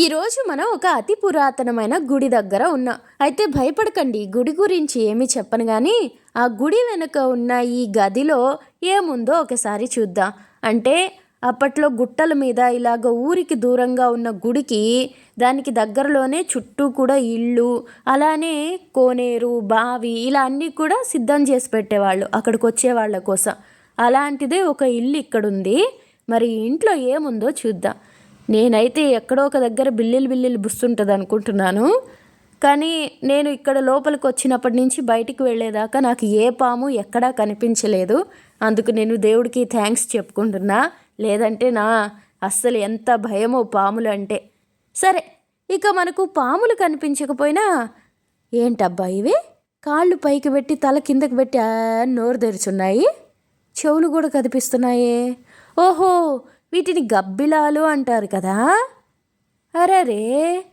ఈరోజు మనం ఒక అతి పురాతనమైన గుడి దగ్గర ఉన్నాం. అయితే భయపడకండి గుడి గురించి ఏమీ చెప్పను కానీ ఆ గుడి వెనుక ఉన్న ఈ గదిలో ఏముందో ఒకసారి చూద్దాం. అంటే అప్పట్లో గుట్టల మీద ఇలాగ ఊరికి దూరంగా ఉన్న గుడికి దానికి దగ్గరలోనే చుట్టూ కూడా ఇళ్ళు అలానే కోనేరు బావి ఇలా అన్నీ కూడా సిద్ధం చేసి పెట్టేవాళ్ళు అక్కడికి వచ్చే వాళ్ళ కోసం. అలాంటిదే ఒక ఇల్లు ఇక్కడ ఉంది మరి ఇంట్లో ఏముందో చూద్దాం. నేనైతే ఎక్కడో ఒక దగ్గర బిల్లిలు బిల్లిలు బుస్తుంటుంది అనుకుంటున్నాను. కానీ నేను ఇక్కడ లోపలికి వచ్చినప్పటి నుంచి బయటికి వెళ్ళేదాకా నాకు ఏ పాము ఎక్కడా కనిపించలేదు. అందుకు నేను దేవుడికి థ్యాంక్స్ చెప్పుకుంటున్నా. లేదంటే నా అస్సలు ఎంత భయమో పాములు అంటే. సరే ఇక మనకు పాములు కనిపించకపోయినా ఏంటబ్బా ఇవి? కాళ్ళు పైకి పెట్టి తల కిందకి పెట్టి నోరు తెరుచున్నాయి. చెవులు కూడా కనిపిస్తున్నాయే ఓహో వీటిని గబ్బిలాలు అంటారు కదా? అరరే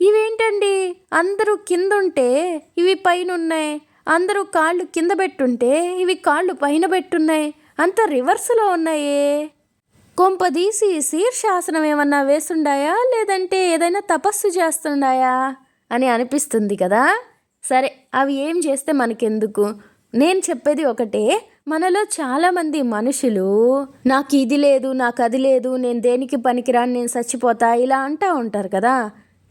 ఇవేంటండి? అందరూ కింద ఉంటే ఇవి పైన ఉన్నాయి అందరూ కాళ్ళు కింద పెట్టుంటే ఇవి కాళ్ళు పైన పెట్టున్నాయి. అంత రివర్స్లో ఉన్నాయే. కొంపదీసి శీర్షాసనం ఏమన్నా వేస్తుండాయా? లేదంటే ఏదైనా తపస్సు చేస్తుండాయా? అని అనిపిస్తుంది కదా? సరే అవి ఏం చేస్తే మనకెందుకు? నేను చెప్పేది ఒకటే. మనలో చాలామంది మనుషులు నాకు ఇది లేదు నాకు అది లేదు నేను దేనికి పనికిరాను నేను చచ్చిపోతా ఇలా అంటూ ఉంటారు కదా.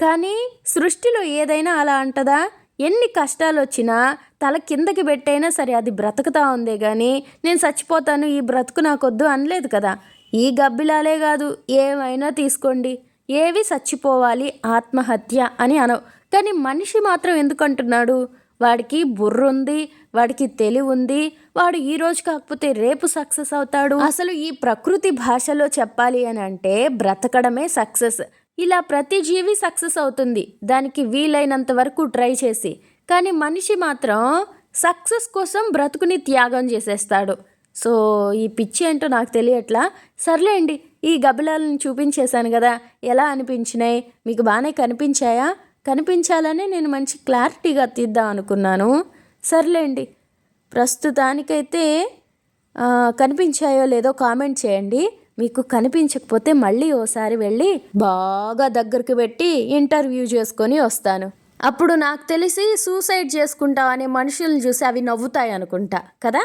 కానీ సృష్టిలో ఏదైనా అలా అంటదా? ఎన్ని కష్టాలు వచ్చినా తల కిందకి పెట్టైనా సరే అది బ్రతుకుతా ఉందే కానీ నేను చచ్చిపోతాను ఈ బ్రతుకు నాకొద్దు అనలేదు కదా. ఈ గబ్బిలాలే కాదు ఏమైనా తీసుకోండి. ఏవి చచ్చిపోవాలి? ఆత్మహత్య అని అనవు. కానీ మనిషి మాత్రం ఎందుకు అంటున్నాడు వాడికి బుర్ర ఉంది వాడికి తెలివి ఉంది వాడు ఈ రోజు కాకపోతే రేపు సక్సెస్ అవుతాడు. అసలు ఈ ప్రకృతి భాషలో చెప్పాలి అని అంటే బ్రతకడమే సక్సెస్. ఇలా ప్రతి జీవి సక్సెస్ అవుతుంది. దానికి వీలైనంత వరకు ట్రై చేసి. కానీ మనిషి మాత్రం సక్సెస్ కోసం బ్రతుకుని త్యాగం చేసేస్తాడు. సో ఈ పిచ్చి ఏంటో నాకు తెలియట్లా? సర్లేండి ఈ గబిలాలను చూపించేశాను కదా. ఎలా అనిపించినాయి? మీకు బాగానే కనిపించాయా? కనిపించాలనే నేను మంచి క్లారిటీగా తీద్దాం అనుకున్నాను. సర్లేండి. ప్రస్తుతానికైతే కనిపించాయో లేదో కామెంట్ చేయండి. మీకు కనిపించకపోతే మళ్ళీ ఓసారి వెళ్ళి బాగా దగ్గరికి పెట్టి ఇంటర్వ్యూ చేసుకొని వస్తాను. అప్పుడు నాకు తెలిసి సూసైడ్ చేసుకుంటాం అనే మనుషులను చూసి అవి నవ్వుతాయి అనుకుంటా కదా?